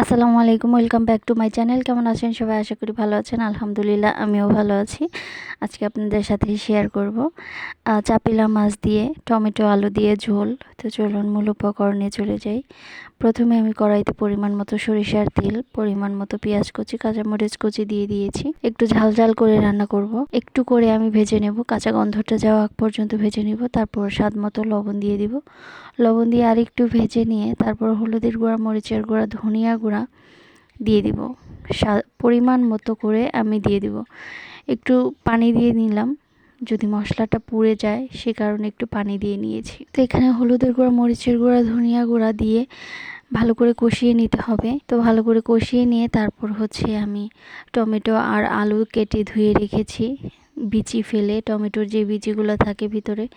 আসসালামু আলাইকুম, welcome back to my channel. কেমন আছেন? সবাই আশা করি ভালো আছেন। আলহামদুলিল্লাহ, আমিও ভালো আছি। আজকে আপনাদের সাথে শেয়ার করব। চাপিলা মাছ দিয়ে, টমেটো, আলু দিয়ে ঝোল। তো চলুন মূল উপকরণে চলে যাই। প্রথমে আমি কড়াইতে পরিমাণ মতো সরিষার তেল, পরিমাণ মতো পেঁয়াজ কুচি, কাঁচামরিচ কুচি দিয়ে দিয়েছি। একটু ঝাল ঝাল করে রান্না করব। একটু করে আমি ভেজে নেব। কাঁচা গন্ধটা যাওয়া আগ পর্যন্ত ভেজে নেব। তারপর স্বাদ মতো লবণ দিয়ে দিব। লবণ দিয়ে আর একটু ভেজে নিয়ে তারপর হলুদের গুঁড়া, মরিচের গুঁড়া, ধনিয়া গুঁড়া দিয়ে দিব। পরিমাণ মতো করে আমি দিয়ে দিব। একটু পানি দিয়ে নিলাম। যদি মশলাটা পুড়ে যায়, সে কারণে একটু পানি দিয়ে নিয়েছি। তো এখানে হলুদের গুঁড়া, মরিচের গুঁড়া, ধনিয়া গুঁড়া দিয়ে ভালো করে কষিয়ে নিতে হবে। তো ভালো করে কষিয়ে নিয়ে তারপর হচ্ছে আমি টমেটো আর আলু কেটে ধুয়ে রেখেছি। বিচি ফেলে, টমেটোর যে বিচিগুলো থাকে ভিতরে,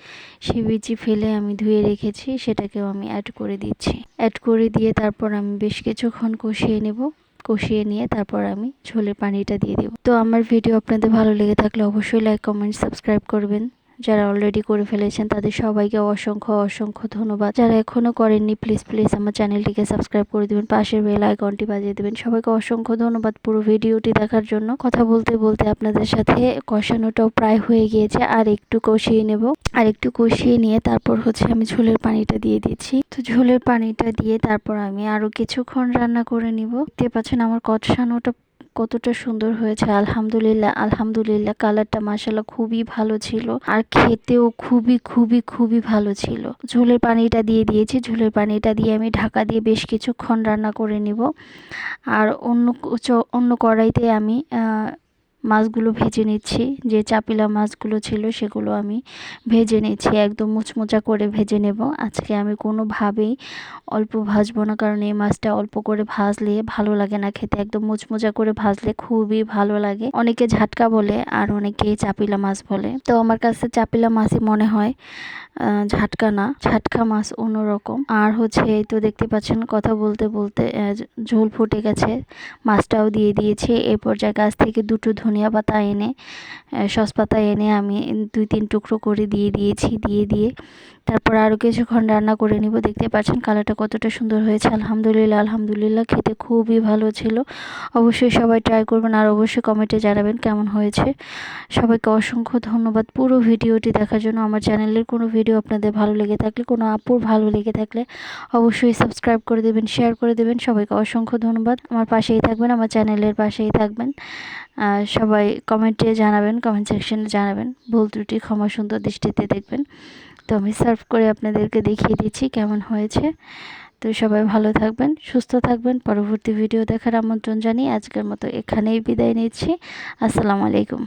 সেই বিচি ফেলে আমি ধুয়ে রেখেছি। সেটাকেও আমি অ্যাড করে দিচ্ছি। অ্যাড করে দিয়ে তারপর আমি বেশ কিছুক্ষণ কষিয়ে নেব। কষিয়ে নিয়ে তারপর আমি ঝোলের পানিটা দিয়ে দেবো। তো আমার ভিডিও আপনাদের ভালো লেগে থাকলে অবশ্যই লাইক কমেন্ট সাবস্ক্রাইব করবেন। যারা অলরেডি করে ফেলেছেন, তাদের সবাইকে অসংখ্য অসংখ্য ধন্যবাদ। যারা এখনও করেননি প্লিজ প্লিজ আমার চ্যানেলটিকে সাবস্ক্রাইব করে দেবেন, পাশের বেল আইকনটি বাজিয়ে দেবেন। সবাইকে অসংখ্য ধন্যবাদ পুরো ভিডিওটি দেখার জন্য। কথা বলতে বলতে আপনাদের সাথে কষানোটাও প্রায় হয়ে গিয়েছে। আর একটু কষিয়ে নেব। আর একটু কষিয়ে নিয়ে তারপর হচ্ছে আমি ঝোলের পানিটা দিয়ে দিচ্ছি। তো ঝোলের পানিটা দিয়ে তারপর আমি আরও কিছুক্ষণ রান্না করে নিব। দেখতে পাচ্ছেন আমার কষানোটা কতটা সুন্দর হয়েছে, আলহামদুলিল্লাহ আলহামদুলিল্লাহ। কালারটা মাসাল্লাহ খুবই ভালো ছিল আর খেতেও খুবই খুবই খুবই ভালো ছিল। ঝোলের পানিটা দিয়ে দিয়েছি, ঝোলের পানিটা দিয়ে আমি ঢাকা দিয়ে বেশ কিছুক্ষণ রান্না করে নিব। আর অন্য অন্য কড়াইতে আমি মাছগুলো ভেজে নিচ্ছি। যে চাপিলা মাছগুলো ছিল সেগুলো আমি ভেজে নিচ্ছি, একদম মুচমুচা করে ভেজে নেব। আজকে আমি কোনোভাবেই অল্প ভাজবো না, কারণ এই মাছটা অল্প করে ভাজলে ভালো লাগে না খেতে। একদম মুচমুচা করে ভাজলে খুবই ভালো লাগে। অনেকে ঝাটকা বলে আর অনেকে চাপিলা মাছ বলে। তো আমার কাছে চাপিলা মাছই মনে হয় ঝাটকা না, ঝাটকা মাছ অন্যরকম। আর হচ্ছে এই তো দেখতে পাচ্ছেন কথা বলতে বলতে ঝোল ফুটে গেছে। মাছটাও দিয়ে দিয়েছি। এই পর্যায়ে গাছ থেকে দুটো ধনিয়া পাতা এনে সস পাতা এনে আমি দুই তিন টুকরো করে দিয়ে দিয়েছি, দিয়ে দিয়ে তারপর আরও কিছুক্ষণ রান্না করে নিব। দেখতে পাচ্ছেন কালারটা কতটা সুন্দর হয়েছে। আলহামদুলিল্লাহ আলহামদুলিল্লাহ। খেতে খুবই ভালো ছিল। অবশ্যই সবাই ট্রাই করবেন আর অবশ্যই কমেন্টে জানাবেন কেমন হয়েছে। সবাইকে অসংখ্য ধন্যবাদ পুরো ভিডিওটি দেখার জন্য। আমার চ্যানেলের কোনো ভিডিও আপনাদের ভালো লেগে থাকলে, কোনো আপুর ভালো লেগে থাকলে অবশ্যই সাবস্ক্রাইব করে দেবেন শেয়ার করে দেবেন। সবাইকে অসংখ্য ধন্যবাদ। আমার পাশেই থাকবেন, আমার চ্যানেলের পাশেই থাকবেন। সবাই কমেন্টে জানাবেন কমেন্ট সেকশনে জানাবেন। ভুল ত্রুটি ক্ষমা সুন্দর দৃষ্টিতে দেখবেন। তো আমি সার্ভ করে আপনাদেরকে দেখিয়ে দিচ্ছি কেমন হয়েছে। তো সবাই ভালো থাকবেন, সুস্থ থাকবেন। পরবর্তী ভিডিও দেখার আমন্ত্রণ জানিয়ে আজকের মতো এখানেই বিদায় নিচ্ছি। আসসালামু আলাইকুম।